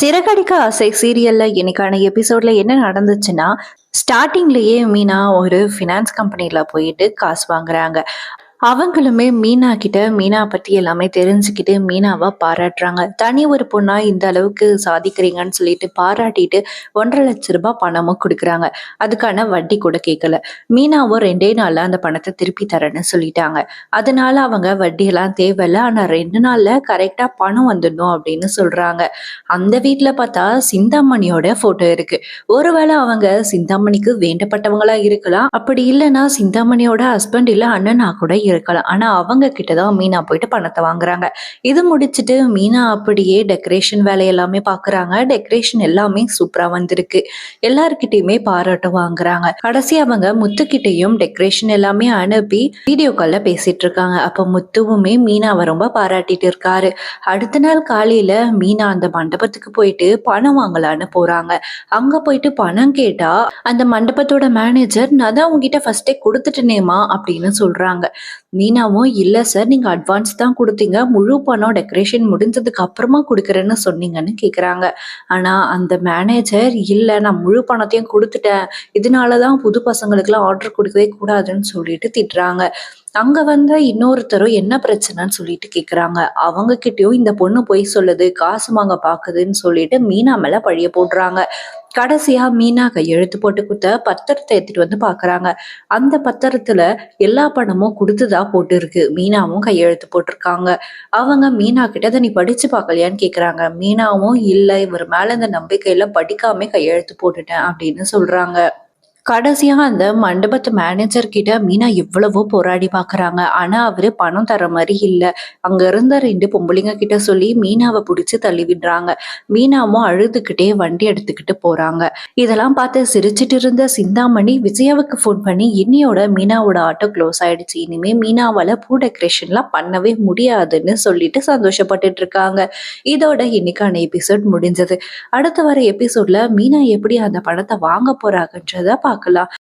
சிறகடிக்க ஆசை சீரியல்ல இன்னைக்கான எபிசோட்ல என்ன நடந்துச்சுன்னா ஸ்டார்டிங்லயே மீனா ஒரு ஃபினான்ஸ் கம்பெனில போயிட்டு காசு வாங்குறாங்க. அவங்களுமே மீனா கிட்ட மீனா பத்தி எல்லாமே தெரிஞ்சுக்கிட்டு மீனாவை பாராட்டுறாங்க. தனி ஒரு பொண்ணா இந்த அளவுக்கு சாதிக்கிறீங்கன்னு சொல்லிட்டு பாராட்டிட்டு ஒன்றரை லட்ச ரூபாய் பணமும் கொடுக்குறாங்க. அதுக்கான வட்டி கூட கேட்கல. மீனாவும் ரெண்டே நாள்ல அந்த பணத்தை திருப்பி தரேன்னு சொல்லிட்டாங்க. அதனால அவங்க வட்டியெல்லாம் தேவையில்ல. ஆனா ரெண்டு நாள்ல கரெக்டா பணம் வந்துடணும் அப்படின்னு சொல்றாங்க. அந்த வீட்டுல பார்த்தா சிந்தாமணியோட போட்டோ இருக்கு. ஒருவேளை அவங்க சிந்தாமணிக்கு வேண்டப்பட்டவங்களா இருக்கலாம். அப்படி இல்லைன்னா சிந்தாமணியோட ஹஸ்பண்ட் இல்ல அண்ணனா கூட இருக்கலாம் ஆனா அவங்க கிட்ட தான் மீனா போயிட்டு பணத்தை வாங்குறாங்க. இது முடிச்சிட்டு மீனா அப்படியே டெக்கரேஷன் வேலை எல்லாமே பாக்குறாங்க. டெக்கரேஷன் எல்லாமே சூப்பரா வந்திருக்கு. எல்லார்கிட்டயுமே பாராட்டு வாங்குறாங்க. கடைசி அவங்க முத்துக்கிட்டையும் டெக்கரேஷன் எல்லாமே அனுப்பி வீடியோ கால்ல பேசிட்டு இருக்காங்க. அப்ப முத்துவுமே மீனாவை ரொம்ப பாராட்டிட்டு இருக்காரு. அடுத்த நாள் காலையில மீனா அந்த மண்டபத்துக்கு போயிட்டு பணம் வாங்கலான்னு போறாங்க. அங்க போயிட்டு பணம் கேட்டா அந்த மண்டபத்தோட மேனேஜர் நான் தான் உங்ககிட்ட ஃபர்ஸ்டே கொடுத்துட்டேனேமா அப்படின்னு சொல்றாங்க. மீனாவும் இல்லை சார் நீங்கள் அட்வான்ஸ் தான் கொடுத்தீங்க. முழு பணம் டெக்கரேஷன் முடிஞ்சதுக்கு அப்புறமா கொடுக்குறேன்னு சொன்னீங்கன்னு கேட்குறாங்க ஆனால் அந்த மேனேஜர் இல்லை நான் முழு பணத்தையும் கொடுத்துட்டேன். இதனால தான் புது பசங்களுக்குலாம் ஆர்டர் கொடுக்கவே கூடாதுன்னு சொல்லிட்டு திட்டுறாங்க. அங்க வந்த இன்னொருத்தரும் என்ன பிரச்சனைன்னு சொல்லிட்டு கேக்குறாங்க. அவங்க கிட்டயும் இந்த பொண்ணு பொய் சொல்லுது காசு வாங்க பாக்குதுன்னு சொல்லிட்டு மீனா மேல பழிய போடுறாங்க. கடைசியா மீனா கையெழுத்து போட்டு கொடுத்த பத்திரத்தை எடுத்துட்டு வந்து பாக்குறாங்க. அந்த பத்திரத்துல எல்லா பணமும் கொடுத்துதா போட்டு இருக்கு மீனாவும் கையெழுத்து போட்டிருக்காங்க. அவங்க மீனா கிட்ட அதை நீ படிச்சு பார்க்கலையான்னு கேக்குறாங்க. மீனாவும் இல்ல இவர் மேல இந்த நம்பிக்கையில படிக்காம கையெழுத்து போட்டுட்டேன் அப்படின்னு சொல்றாங்க. கடைசியாக அந்த மண்டபத்து மேனேஜர் கிட்ட மீனா எவ்வளவோ போராடி பார்க்குறாங்க ஆனால் அவர் பணம் தர மாதிரி இல்லை. அங்கே இருந்த ரெண்டு பொம்பளைங்க கிட்ட சொல்லி மீனாவை பிடிச்சி தள்ளி விடுறாங்க. மீனாவும் அழுதுகிட்டே வண்டி எடுத்துக்கிட்டு போறாங்க. இதெல்லாம் பார்த்து சிரிச்சிட்டு இருந்த சிந்தாமணி விஜயாவுக்கு ஃபோன் பண்ணி இன்னியோட மீனாவோட ஆட்டோ க்ளோஸ் ஆயிடுச்சு. இனிமே மீனாவால பூ டெக்கரேஷன்லாம் பண்ணவே முடியாதுன்னு சொல்லிட்டு சந்தோஷப்பட்டுட்டு இருக்காங்க. இதோட இன்னைக்கான எபிசோட் முடிஞ்சது. அடுத்த வர எபிசோட்ல மீனா எப்படி அந்த பணத்தை வாங்க போறாங்கன்றத பார்க்கலாம்.